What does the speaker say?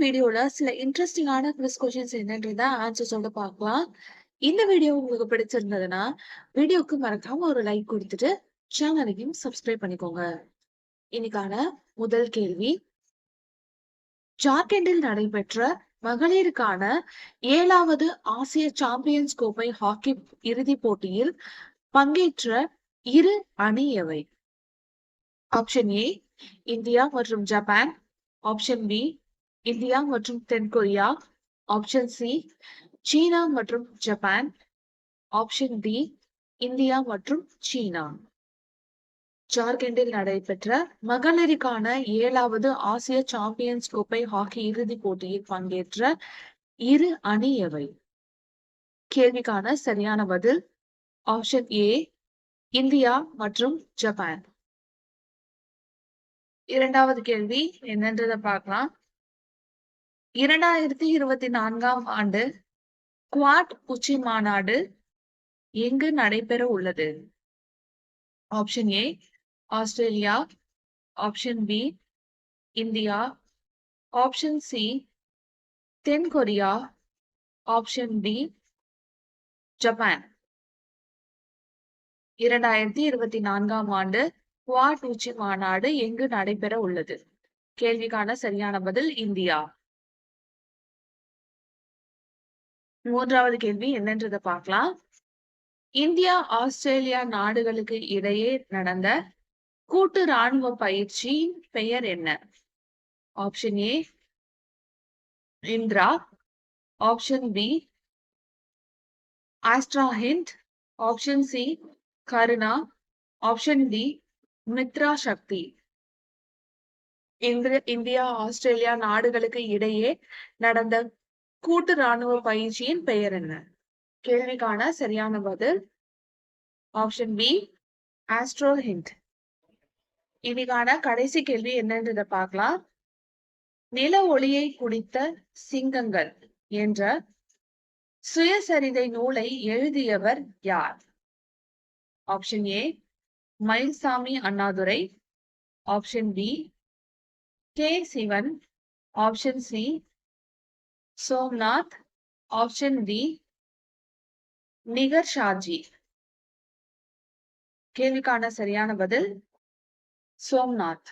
வீடியோல சில இன்ட்ரெஸ்டிங்கான குவிஸ் கொஸ்டின்ஸ் என்னன்றத சொல்ல பார்க்கலாம். இந்த வீடியோ உங்களுக்கு பிடிச்சிருந்ததுன்னா, வீடியோக்கு மறக்காம ஒரு லைக் கொடுத்துட்டு சேனலையும் சப்ஸ்கிரைப் பண்ணிக்கோங்க. இன்னைக்கான முதல் கேள்வி. ஜார்க்கண்டில் நடைபெற்ற மகளிருக்கான ஏழாவது ஆசிய சாம்பியன்ஸ் கோப்பை ஹாக்கி இறுதிப் போட்டியில் பங்கேற்ற இரு அணி எவை? ஆப்ஷன் ஏ இந்தியா மற்றும் ஜப்பான். ஆப்ஷன் பி இந்தியா மற்றும் தென்கொரியா. ஆப்ஷன் சி சீனா மற்றும் ஜப்பான். ஆப்ஷன் டி இந்தியா மற்றும் சீனா. ஜார்க்கண்டில் நடைபெற்ற மகளிருக்கான ஏழாவது ஆசிய சாம்பியன்ஸ் கோப்பை ஹாக்கி இறுதிப் போட்டியில் பங்கேற்ற இரு அணி எவை? கேள்விக்கான சரியான பதில் ஆப்ஷன் ஏ இந்தியா மற்றும் ஜப்பான். இரண்டாவது கேள்வி என்னன்றதை பார்க்கலாம். 2024ஆம் ஆண்டு குவாட் உச்சி மாநாடு எங்கு நடைபெற உள்ளது? Option A Australia. Option B India. Option C தென்கொரியா. Option D Japan. 2024ஆம் ஆண்டு குவாட் உச்சி மாநாடு எங்கு நடைபெற உள்ளது? கேள்விக்கான சரியான பதில் இந்தியா. மூன்றாவது கேள்வி என்னன்றத பார்க்கலாம். இந்தியா, ஆஸ்திரேலியா நாடுகளுக்கு இடையே நடந்த கூட்டு ராணுவ பயிற்சியின் பெயர் என்ன? Option A Indra. Option B AustraHind. Option C Karuna. Option D Mitra Shakti. Indra India, Australia நாடுகளுக்கு இடையே நடந்த கூட்டு ராணுவ பயிற்சியின் பெயர் என்ன? கேள்விக்கான சரியான பதில் ஆப்ஷன் பி ஆஸ்ட்ரோ ஹிண்ட் இன்னைக்கான கடைசி கேள்வி என்னன்றத பார்க்கலாம். நில ஒளியை குடித்த சிங்கங்கள் என்ற சுயசரிதை நூலை எழுதியவர் யார்? Option A Mylswamy Annadurai. Option B K Sivan. Option C Somnath. Option D Nigar Shaji. கேள்விக்கான சரியான பதில் சோம்நாத்.